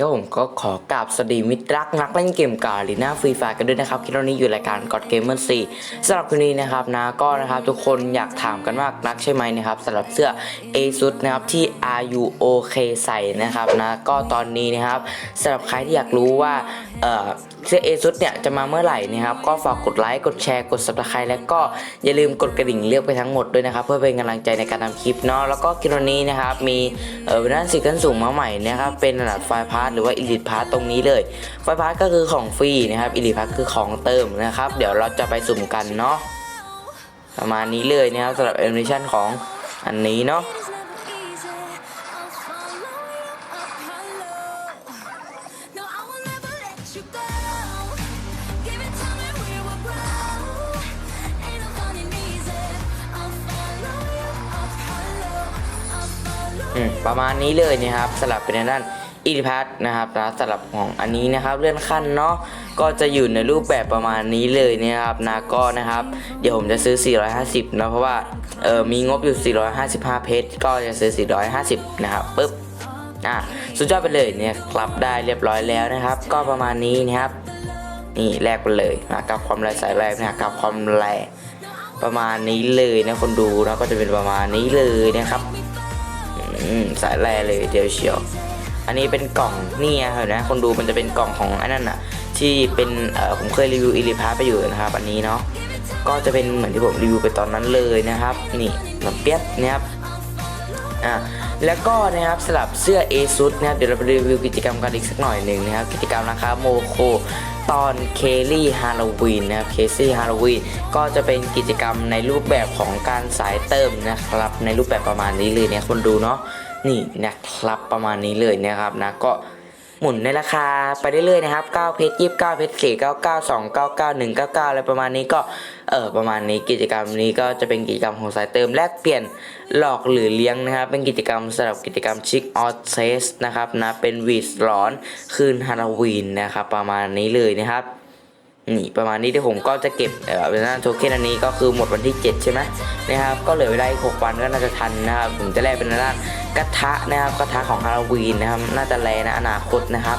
เดี๋ยวผมก็ขอกราบสวัสดีมิตรรักนักเล่นเกมกาลีน่าฟรีไฟกันด้วยนะครับคลิปนี้อยู่รายการกอดเกมเมอร์ซีสำหรับคลิปนี้นะครับนะก็นะครับทุกคนอยากถามกันว่านักใช่ไหมนะครับสำหรับเสื้อ ASUS นะครับที่ RUOK ใส่นะครับนะก็ตอนนี้นะครับสำหรับใครที่อยากรู้ว่าเอ่อเสื้อ ASUS เนี่ยจะมาเมื่อไหร่นะครับก็ฝากกดไลค์กดแชร์กด subscribe แล้วก็อย่าลืมกดกระดิ่งเลือกไปทั้งหมดด้วยนะครับ เพื่อเป็นกำลังใจในการทำคลิปเนาะแล้วก็คลิปนี้นะครับมีเอ่อเป็นด้านสิกันสูงมาใหม่นะครับเป็นระดับไฟพาร์ทหรือว่าอิลิทพาร์ทตรงนี้เลยไฟพาร์ทก็คือของฟรีนะครับอิลิทพาร์ทคือของเติมนะครับ เดี๋ยวเราจะไปสุ่มกันเนาะประมาณนี้เลยนะครับสำหรับแอนิเมชันของอันนี้เนาะ อืมประมาณนี้เลยนะครับสลับเป็นด้านอิลิพัทนะครับนะสลับของอันนี้นะครับเลื่อนขั้นเนาะก็จะอยู่ในรูปแบบประมาณนี้เลยนะครับนะก็นะครับ เดี๋ยวผมจะซื้อ 450นะเพราะว่าเออมีงบอยู่ 455 เพชรก็จะซื้อ 450 นะครับปึ๊บอะสุดยอดไปเลยเนี่ยกลับได้เรียบร้อยแล้วนะครับ ก็ประมาณนี้นะครับนี่แลกไปเลยนะกับความแรงสายแรงนะกับความแรงประมาณนี้เลยนะคนดูนะก็จะเป็นประมาณนี้เลยนะครับ อืมสายแร่เลยเดียวเชียว อันนี้เป็นกล่องนี่เห็นไหมคนดูมันจะเป็นกล่องของอันนั้นอะ ที่เป็นเออผมเคยรีวิวอิลิพาไปอยู่นะครับ อันนี้เนาะก็จะเป็นเหมือนที่ผมรีวิวไปตอนนั้นเลยนะครับ นี่แบบเปียบนะครับอะแล้วก็นะครับสลับเสื้อ ASUS นะครับเดี๋ยวเราไปรีวิวกิจกรรมกันอีกสักหน่อยหนึ่งนะครับ กิจกรรมนะครับโมโค ตอนเคลลี่ฮาโลวีนนะครับเคซี่ฮาโลวีนก็จะเป็นกิจกรรมในรูปแบบของการสายเติมนะครับ ในรูปแบบประมาณนี้เลยเนี่ยคนดูเนาะนี่นะครับประมาณนี้เลยนะครับนะก็หมุนในราคาไปเรื่อยๆนะครับ9เพชร29เพชร4 99 2 99 1 99อะไรประมาณนี้ก็ เออประมาณนี้กิจกรรมนี้ก็จะเป็นกิจกรรมของสายเติมแลกเปลี่ยนหลอกหรือเลี้ยงนะครับ เป็นกิจกรรมสำหรับกิจกรรมชิคออสเซสนะครับนะเป็นวีสร้อนคืนฮาโลวีนนะครับประมาณนี้เลยนะครับนี่ประมาณนี้ที่ผมก็จะเก็บเอ่อเป็นหน้าโทเค็นอันนี้ก็คือหมดวันที่ 7 ใช่ไหมนะครับก็เหลือเวลาอีก6วันก็น่าจะทันนะครับผมจะแลกเป็นหน้ากระทะนะครับกระทะของฮาโลวีนนะครับน่าจะแลนะอนาคตนะครับ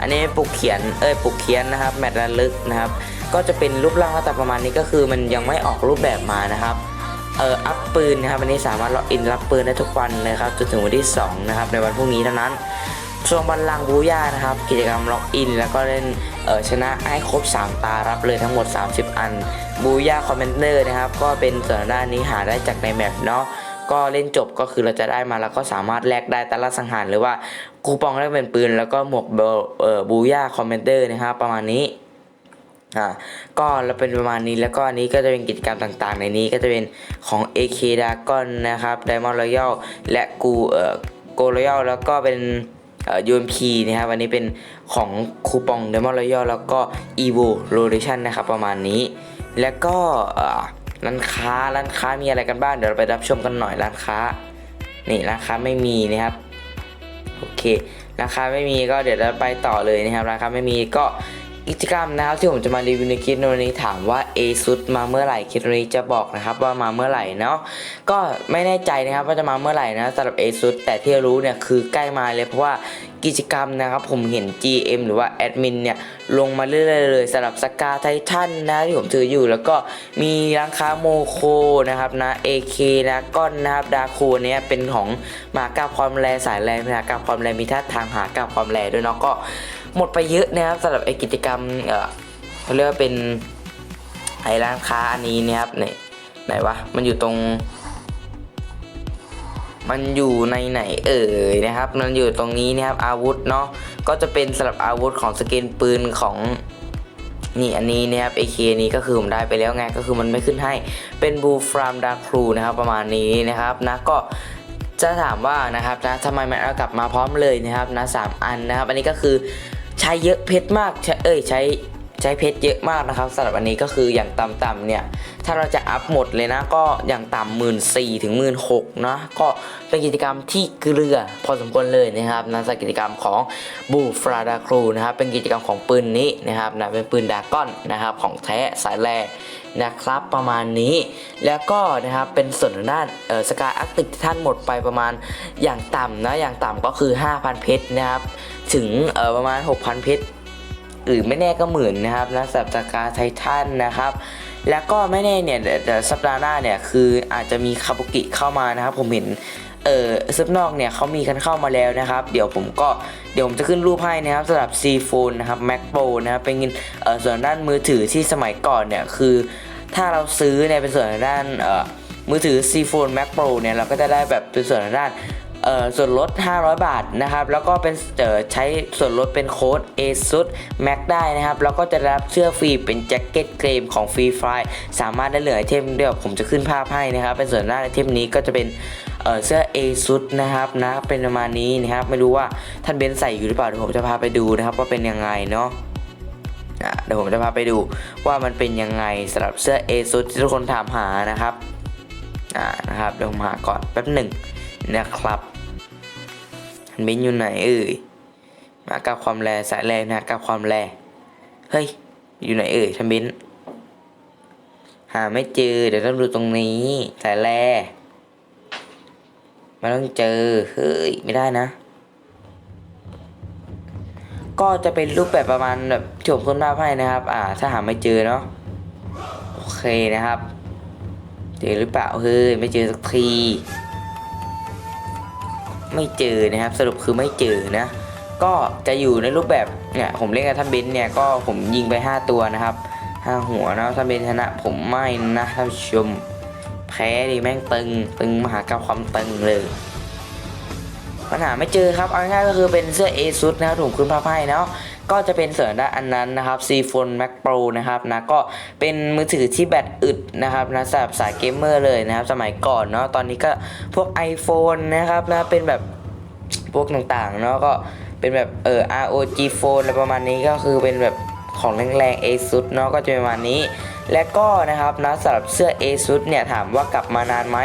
อันนี้ปลุกเขียนเอ้ยปลุกเขียนนะครับแมตช์ระลึกนะครับ ก็จะเป็นรูปร่างหน้าตาประมาณนี้ก็คือมันยังไม่ออกรูปแบบมานะครับเอ่ออัพปืนนะครับวันนี้สามารถล็อกอินรับปืนได้ทุกวันเลยครับจนถึงวันที่ 2 นะครับ ในวันพรุ่งนี้เท่านั้นช่วงบัลลังบูย่านะครับ กิจกรรมล็อกอิน แล้วก็เล่นเออชนะให้ครบ 3 ตารับเลยทั้งหมด 30 อันบูย่าคอมเมนเตอร์นะครับ ก็เป็นส่วนด้านนี้หาได้จากในแมปเนาะก็เล่นจบก็คือเราจะได้มาแล้วก็สามารถแลกได้ตาละสังหารหรือว่าคูปองแลกเป็นปืน แล้วก็หมวกเออบูย่าคอมเมนเตอร์นะครับประมาณนี้ อ่าก็เราเป็นประมาณนี้แล้วก็อันนี้ก็จะเป็นกิจกรรมต่างๆ ในนี้ก็จะเป็นของ AK Dragon นะครับ Diamond Royal และกูเอ่อ Go Royal แล้วก็เป็นเอ่อ UMP นะครับอันนี้เป็นของคูปอง Diamond Royal แล้วก็ Evo Rotation นะครับประมาณนี้ แล้วก็เอ่อร้านค้าร้านค้ามีอะไรกันบ้างเดี๋ยวเราไปรับชมกันหน่อยร้านค้านี่ร้านค้าไม่มีนะครับโอเคราคาไม่มีก็เดี๋ยวเราไปต่อเลยนะครับราคาไม่มีก็ กิจกรรมนะครับที่ผมจะมารีวิวในคลิปในวันนี้ถามว่า ASUS มาเมื่อไหร่คลิปนี้จะบอกนะครับว่ามาเมื่อไหร่เนาะก็ไม่แน่ใจนะครับว่าจะมาเมื่อไหร่นะสำหรับ ASUS แต่ที่รู้เนี่ยคือใกล้มาเลยเพราะว่ากิจกรรมนะครับผมเห็น GM หรือว่าแอดมินเนี่ยลงมาเรื่อยๆเลยสำหรับสกาไททันนะที่ผมถืออยู่แล้วก็มีร้านค้าโมโคนะครับนะ AK นะก้อนนะครับดาคูเนี่ยเป็นของมากาความแรงสายแรงหมากาความแรงมีท่าทางหากาความแรงด้วยเนาะก็ หมดไปเยอะนะครับสำหรับไอกิจกรรมเออเขาเรียกว่าเป็นไอร้านค้าอันนี้นะครับไหนไหนวะมันอยู่ตรง มันอยู่ในไหนเอ่ยนะครับ มันอยู่ตรงนี้นะครับอาวุธเนาะก็จะเป็นสำหรับอาวุธของสกินปืนของนี่อันนี้นะครับ AK นี้ก็คือผมได้ไปแล้วไงก็คือมันไม่ขึ้นให้เป็นบูฟรามดาครูนะครับประมาณนี้นะครับนะก็จะถามว่านะครับนะทำไมมันเอากลับมาพร้อมเลยนะครับนะสามอันนะครับ อันนี้ก็คือ ใช้เยอะเพชรมากใช้เอ้ยใช้ใช้เพชรเยอะมากนะครับสำหรับอันนี้ก็คืออย่างต่ำๆเนี่ยถ้าเราจะอัพหมดเลยนะก็อย่างต่ำหมื่นสี่ถึงหมื่นหกนะก็เป็นกิจกรรมที่เกลือพอสมควรเลยนะครับนะสกิจกรรมของบูฟราดาครูนะครับเป็นกิจกรรมของปืนนี้นะครับนะเป็นปืนดากอนนะครับของแท้สายแร่ นะครับประมาณนี้แล้วก็นะครับเป็นส่วนด้านสกายอาร์ติกท่านหมดไปประมาณอย่างต่ำนะอย่างต่ำก็คือ 5,000 เพชรนะครับถึงประมาณ 6,000 เพชรหรือไม่แน่ก็หมื่นนะครับนะสำหรับสกาไททันนะครับแล้วก็ไม่แน่เนี่ยเดี๋ยวสัปดาห์หน้าเนี่ยคืออาจจะมีคาบุกิเข้ามานะครับผมเห็น เออซึบนอกเนี่ยเขามีกันเข้ามาแล้วนะครับ เดี๋ยวผมก็เดี๋ยวผมจะขึ้นรูปให้นะครับสำหรับ C Phone นะครับ Mac Pro นะครับเป็นเออส่วนด้านมือถือที่สมัยก่อนเนี่ยคือถ้าเราซื้อเนี่ยเป็นส่วนด้านเอ่อมือถือ C Phone Mac Pro เนี่ยเราก็จะได้แบบเป็นส่วนด้านเอ่อส่วนลด 500 บาทนะครับ แล้วก็เป็นเอ่อใช้ส่วนลดเป็นโค้ด ASUS Mac ได้นะครับ แล้วก็จะรับเสื้อฟรีเป็นแจ็คเก็ตเกรมของ Free Fire สามารถได้เหลือไอเทมเดี๋ยวผมจะขึ้นภาพให้นะครับ เป็นส่วนหน้าไอเทมนี้ก็จะเป็น เเสื้อ ASUS นะครับนะเป็นประมาณนี้นะครับไม่รู้ว่าท่านเบนใส่อยู่หรือเปล่าเดี๋ยวผมจะพาไปดูนะครับว่าเป็นยังไงเนาะเดี๋ยวผมจะพาไปดูว่ามันเป็นยังไงสำหรับเสื้อ ASUS ที่ทุกคนถามหานะครับอ่านะครับเดี๋ยวผมหาก่อนแป๊บหนึ่งนะครับมินอยู่ไหนเอ่ยมากับความแรงสายแรงนะกับความแรงเฮ้ยอยู่ไหนเอ่ยทันบินหาไม่เจอเดี๋ยวต้องดูตรงนี้สายแรง มันต้องเจอ เฮ้ย ไม่ได้นะ ก็จะเป็นรูปแบบประมาณแบบที่ผมขึ้นภาพให้นะครับ อ่า ถ้าหาไม่เจอเนาะ โอเคนะครับ เจอหรือเปล่า เฮ้ย ไม่เจอสักที ไม่เจอนะครับ สรุปคือไม่เจอนะ ก็จะอยู่ในรูปแบบเนี่ย ผมเล่นกับท่านเบนซ์เนี่ย ก็ผมยิงไป 5 ตัวนะครับ 5 หัวนะท่านเบนซ์ชนะผมไม่นะท่านผู้ชม แพ้ดิแม่งตึง ตึงมหากรรมความตึงเลยปัญหาไม่เจอครับ เอาง่ายก็คือเป็นเสื้อ ASUS นะครับถุงคืนผ้าไพ่เนาะก็จะเป็นส่วนด้านอันนั้นนะครับ C Phone Max Pro นะครับนะก็เป็นมือถือที่แบตอึดนะครับนะสำหรับสายเกมเมอร์เลยนะครับ สมัยก่อนเนาะตอนนี้ก็พวก iPhone นะครับนะเป็นแบบพวกต่างๆเนาะก็เป็นแบบเออ ROG Phone อะไรประมาณนี้ก็คือเป็นแบบ ของแรงๆ ASUS เนาะก็จะประมาณนี้ และก็นะครับนะสำหรับเสื้อ ASUS เนี่ยถามว่ากลับมานานไหม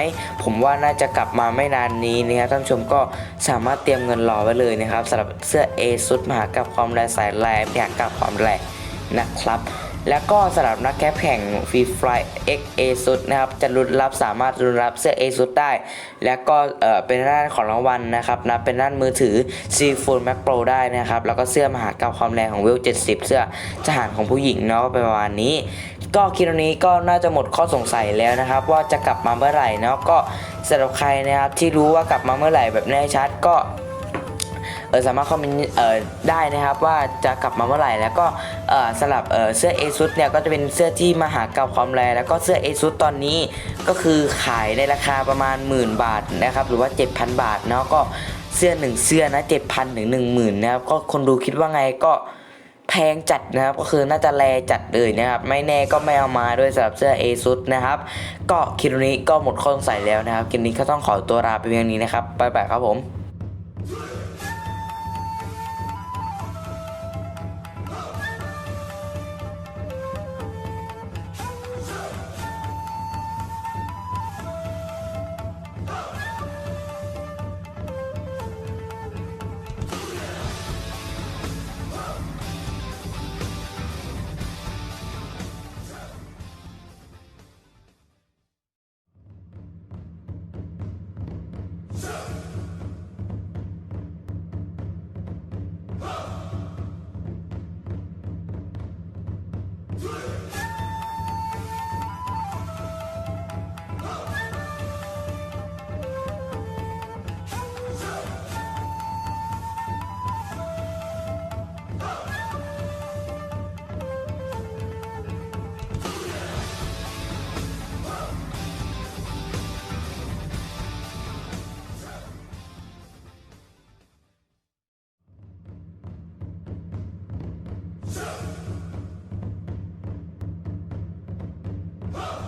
ผมว่าน่าจะกลับมาไม่นานนี้นะครับท่านชมก็สามารถเตรียมเงินรอไว้เลยนะครับสำหรับเสื้อ ASUS มหากับความแรงสายแรงอยากับความแรงนะครับ แล้วก็สำหรับนักแคปแข่ง Free Fly X ASUS นะครับจะรุนรับสามารถรุนรับเสื้อ ASUS ได้ แล้วก็เออเป็นด้านของรางวัลนะครับนะเป็นด้านมือถือ C Phone Max Pro ได้นะครับ แล้วก็เสื้อมหากับความแรงของเวล70 เสื้อทหารของผู้หญิงเนาะเป็นประมาณนี้ ก็คลิปนี้ก็น่าจะหมดข้อสงสัยแล้วนะครับ ว่าจะกลับมาเมื่อไหร่เนาะก็สำหรับใครนะครับที่รู้ว่ากลับมาเมื่อไหร่แบบแน่ชัดก็ เออสามารถคอมเมนต์เออได้นะครับว่าจะกลับมาเมื่อไหร่ แล้วก็เออสำหรับเออเสื้อ ASUS เนี่ยก็จะเป็นเสื้อที่มหากับความแรงแล้วก็เสื้อ ASUS ตอนนี้ก็คือขายในราคาประมาณหมื่นบาทนะครับหรือว่า 7,000 บาทเนาะก็เสื้อหนึ่งเสื้อนะ7,000ถึง10,000นะครับก็คนดูคิดว่าไงก็แพงจัดนะครับก็คือน่าจะแลจัดเลยนะครับ ไม่แน่ก็ไม่เอามาด้วยสำหรับเสื้อ ASUS นะครับ ก็คลิปนี้ก็หมดข้อสงสัยแล้วนะครับคลิปนี้ก็ต้องขอตัวลาไปเพียงนี้นะครับบ๊ายบายครับผม Move!